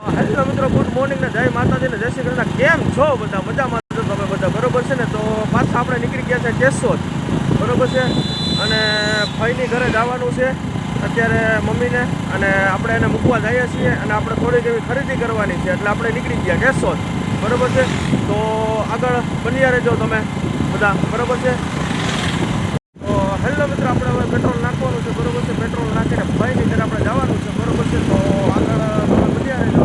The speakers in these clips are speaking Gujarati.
હેલો મિત્રો, ગુડ મોર્નિંગ ને જય માતાજી ને જય શ્રી કૃષ્ણ. કેમ છો બધા? મજામાં છો તમે બધા? બરોબર છે ને? તો પાછા આપણે નીકળી ગયા છે કેશોદ. બરોબર છે? અને ફઈની ઘરે જવાનું છે. અત્યારે મમ્મીને અને આપણે એને મૂકવા જઈએ છીએ અને આપણે થોડીક એવી ખરીદી કરવાની છે. એટલે આપણે નીકળી ગયા કેશોદ. બરોબર છે? તો આગળ બન્યા રહેજો તમે બધા. બરોબર છે? તો હેલો મિત્રો, આપણે હવે પેટ્રોલ નાખવાનું છે બરોબર છે પેટ્રોલ નાખીને ભાઈની ઘરે આપણે જવાનું છે બરોબર છે તો આગળ તમે બન્યા રહેજો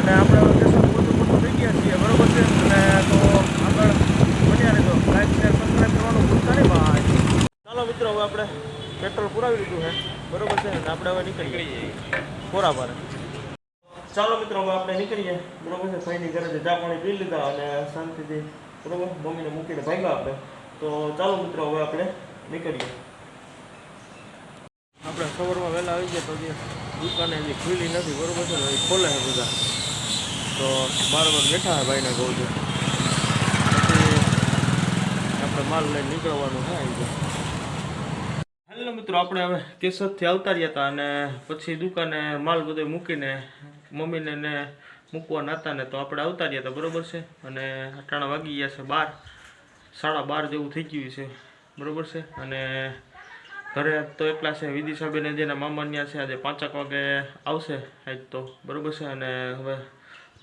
અને આપણે હવે કેશોદ પોતું પોતું થઈ ગયા છીએ બરોબર છે અને તો આગળ બન્યા રહેજો લાઈક શેર સબસ્ક્રાઈબ કરવાનું ભૂલતા નહીં ભાઈ ચાલો મિત્રો હવે આપણે પેટ્રોલ પુરાવી લીધું છે બરોબર છે અને આપણે હવે નીકળી જઈએ કોરા પર ચાલો મિત્રો, હવે આપણે નીકળીએ. બરોબર છે? ભાઈની ઘરે ચા પાણી પી લીધા અને શાંતિથી, બરોબર, મમ્મીને મૂકીને ભાગ્યા આપણે. તો ચાલો મિત્રો, હવે આપણે નીકળીએ. આપણે સવારમાં વહેલા આવી ગયા તો જે દુકાને હજી ખુલી નથી, બરોબર છે ને? એ ખોલે છે બધા. તો બાર વાર બેઠા છે ભાઈને કહું છું આપણે માલ લઈને નીકળવાનું છે આવી જાય મિત્રો, આપણે હવે કેશોદથી આવતા રહ્યા હતા અને પછી દુકાને માલ બધો મૂકીને મમ્મીને ને મૂકવાના હતા ને તો આપણે આવતા રહ્યા હતા, બરોબર છે? અને અટાણા વાગી ગયા છે બાર, સાડા બાર જેવું થઈ ગયું છે, બરાબર છે? અને ઘરે તો એકલા છે વિદિશાબેન જેના મામાન્યા છે, આજે પાંચક વાગે આવશે આજ તો, બરાબર છે? અને હવે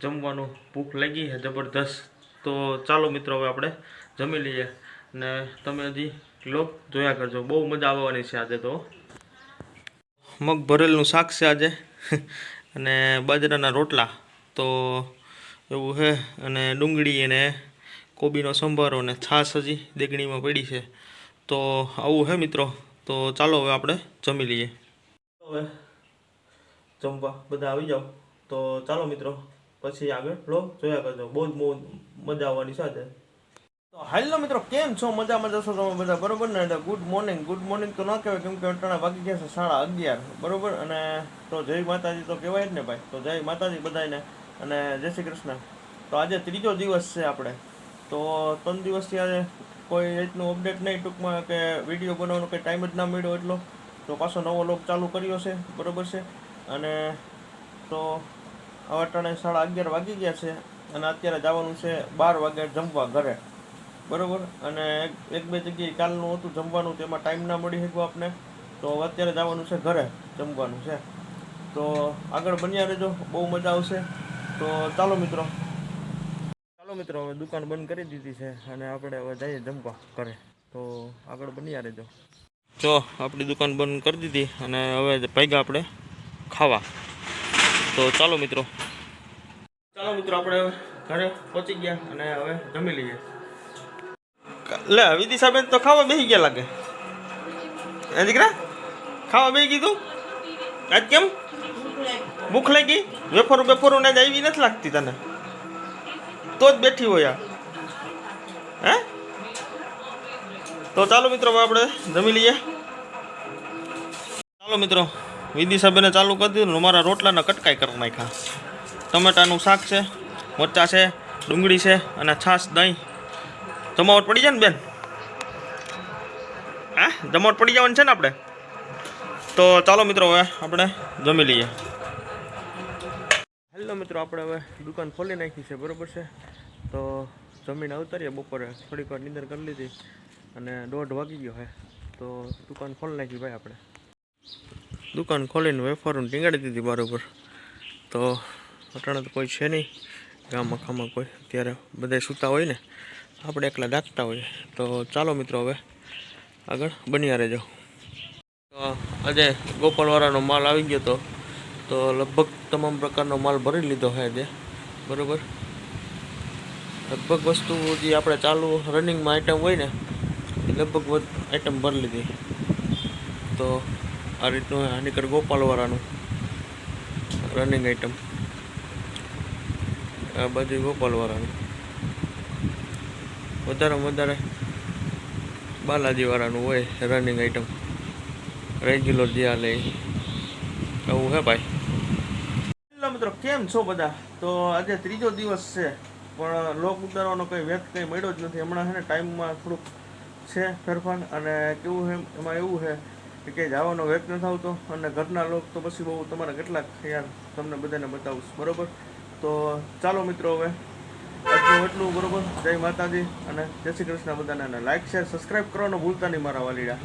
જમવાનું ભૂખ લાગી છે, જબરદસ્ત. તો ચાલો મિત્રો, હવે આપણે જમી લઈએ. અને તમે હજી લોક જોયા કરજો. બહુ મજા આવવાની છે આજે તો. મગ ભરેલનું શાક છે આજે. અને બાજરાના રોટલા. તો એવું છે અને ડુંગળી અને કોબીનો સંભારો અને છાશ હજી દેગણીમાં પડી છે. તો આવું છે મિત્રો. તો ચાલો હવે આપણે જમી લઈએ. હવે જમવા બધા આવી જાઓ. તો ચાલો મિત્રો, પછી આગળ, લો, જોયા કરજો. બહુ જ મજા આવવાની સાથે હેલો મિત્રો, કેમ છો? મજામાં જશો તમે બધા, બરોબર ને? ગુડ મોર્નિંગ ગુડ મોર્નિંગ તો ન કહેવાય, કેમ કે અટાણા વાગી ગયા છે સાડા અગિયાર, બરોબર? અને તો જય માતાજી તો કહેવાય જ ને ભાઈ, તો જય માતાજી બધાને અને જય શ્રી કૃષ્ણ. તો આજે ત્રીજો દિવસ છે આપણે. તો ત્રણ દિવસથી આજે કોઈ રીતનું અપડેટ નહીં, ટૂંકમાં કે વીડિયો બનાવવાનો કંઈ ટાઈમ જ ના મળ્યો એટલો. તો પાછો નવો લોક ચાલુ કર્યો છે, બરોબર છે? અને તો હવે અટાણે સાડા અગિયાર વાગી ગયા છે, અને અત્યારે જવાનું છે બાર વાગે જમવા ઘરે. બરોબર? અને એક બે જગ્યાએ કાલનું હતું જમવાનું તેમાં ટાઈમ ના મળી શક્યો આપને? તો અત્યારે જવાનું છે ઘરે, જમવાનું છે. તો આગળ બન્યા રહેજો, બહુ મજા આવશે. તો ચાલો મિત્રો. ચાલો મિત્રો, હવે દુકાન બંધ કરી દીધી છે અને આપણે હવે જઈએ જમવા ઘરે. તો આગળ બન્યા રહેજો. જો, આપણી દુકાન બંધ કરી દીધી અને હવે ભેગા આપણે ખાવા. તો ચાલો મિત્રો. ચાલો મિત્રો, આપણે ઘરે પહોંચી ગયા અને હવે જમી લઈએ. લે વિદિશાબેન તો ખાવા બેસી ગયા લાગે. એ દીકરા? ખાવા બેસી ગયું આજ કેમ? ભૂખ લાગી? વેફરું બેફરું ને જ આવી નથી લાગતી તને? તો જ બેઠી હોય હે? તો ચાલો મિત્રો આપણે જમી લઈએ. ચાલો મિત્રો વિદિશાબેને ચાલુ કરી દીધું મારા રોટલાના કટકાઈ કરી નાખ્યા. ટમેટાનું શાક છે, મરચાં છે, ડુંગળી છે અને છાશ, દહીં. જમાવટ પડી જાય ને બેન? હા? જમાવટ પડી જવાની છે ને આપણે? તો ચાલો મિત્રો, હવે આપણે જમી લઈએ. હેલો મિત્રો, આપણે હવે દુકાન ખોલી નાખી છે, બરોબર છે? તો જમીન ઉતારીએ બપોરે થોડીક વાર નીંદર કરી લીધી અને દોઢ વાગી ગયો હે. તો દુકાન ખોલી નાખી ભાઈ આપણે. દુકાન ખોલીને વેફારું ટીંગાડી દીધી બરોબર તો અટાણે તો કોઈ છે નહીં, ગામ આખામાં કોઈ. ત્યારે બધા સૂતા હોય ને આપણે એકલા જાગતા હોઈએ. તો ચાલો મિત્રો હવે આગળ બન્યા રહેજો. તો આજે ગોપાલવાળાનો માલ આવી ગયો તો તો લગભગ તમામ પ્રકારનો માલ ભરી લીધો છે આજે. બરોબર? લગભગ વસ્તુ જે આપણે ચાલુ રનિંગમાં આઈટમ હોય ને, એ લગભગ આઈટમ ભરી લીધી. તો આ રીતનું આ નીકળ ગોપાલવાળાનું રનિંગ આઈટમ આ બાજુ ગોપાલવાળાનું. વધારેમાં વધારે બાલાજીવાળાનું હોય રનિંગ આઈટમ રેગ્યુલર જે હાલે એ. આવું હે ભાઈ? મિત્રો, કેમ છો બધા? તો આજે ત્રીજો દિવસ છે, પણ લોક ઉતારવાનો કંઈ વેત કંઈ મળ્યો જ નથી. હમણાં છે ને ટાઈમમાં થોડુંક છે ફેરફાર, અને કેવું છે એમાં એવું છે કે ક્યાંય જવાનો વેક ન આવતો, અને ઘરના લોક તો પછી બહુ તમારા કેટલાક યાર તમને બધાને બતાવું બરાબર? તો ચાલો મિત્રો હવે એટલું એટલું બરોબર. જય માતાજી અને જય શ્રી કૃષ્ણ બધાને. લાઈક શેર સબસ્ક્રાઈબ કરવાનું ભૂલતા નહીં મારા વાલીડા.